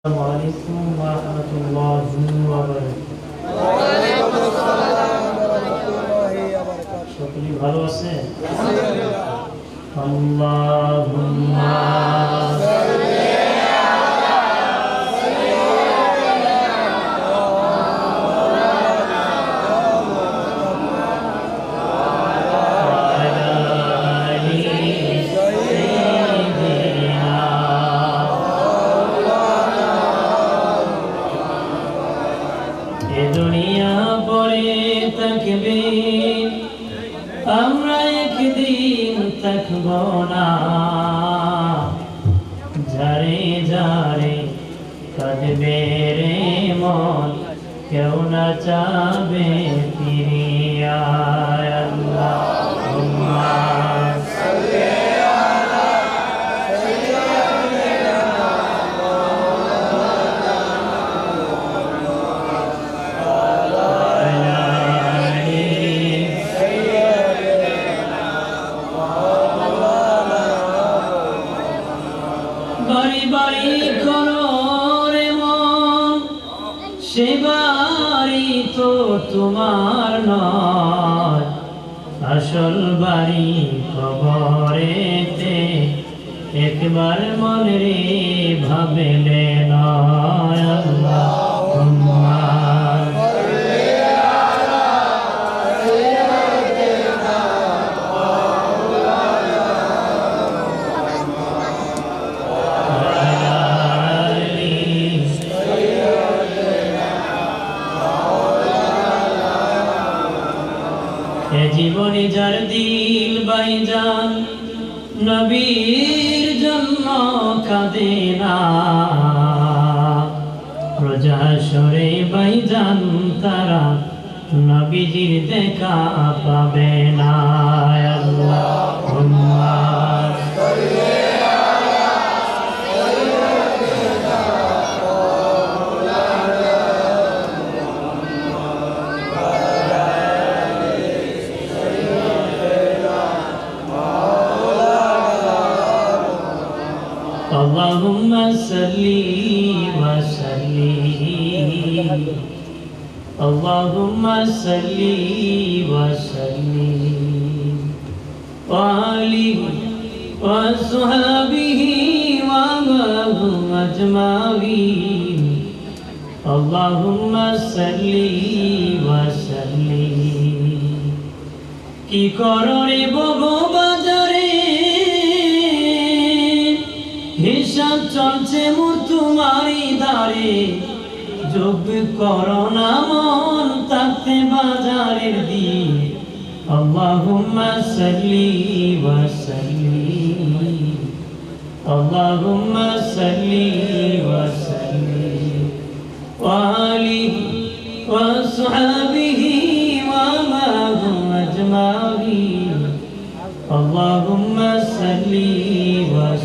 السلام عليكم ورحمة الله وبركاته সকলেই ভালো আছে আল্লাহুম্মা থাকবে আমরা একদিন না। ঝরে ঝরে কাঁদবে রে মন কেউ না চাবে ফিরিয়া আল্লাহুম্মা সে বাড়ি তো তোমার নয়। আসল বাড়ি খবরেতে একবার মনে রে ভাবলে এ জীবনে যার দিল বাইজান নবীর জন্ম কাঁদে না। সরে বাইজান তারা নবীজির দেখা পাবে না। আল্লাহুম্মা اللهم صل وسلم اللهم صل وسلم وآله وصحبه ومعهم أجمعين اللهم صل وسلم কি কররে বগো চলছে মোর মারি দাঁড়ে যোগ করোনা মন তাকে বাজারের দিন। আল্লাহুম্মা সাল্লি ওয়া সাল্লিম। আল্লাহুম্মা সাল্লি ওয়া সাল্লিম। ওয়া ওয়া সাহাবিহি ওয়া মা হুম আল্লাহুম্মা সাল্লি ওয়া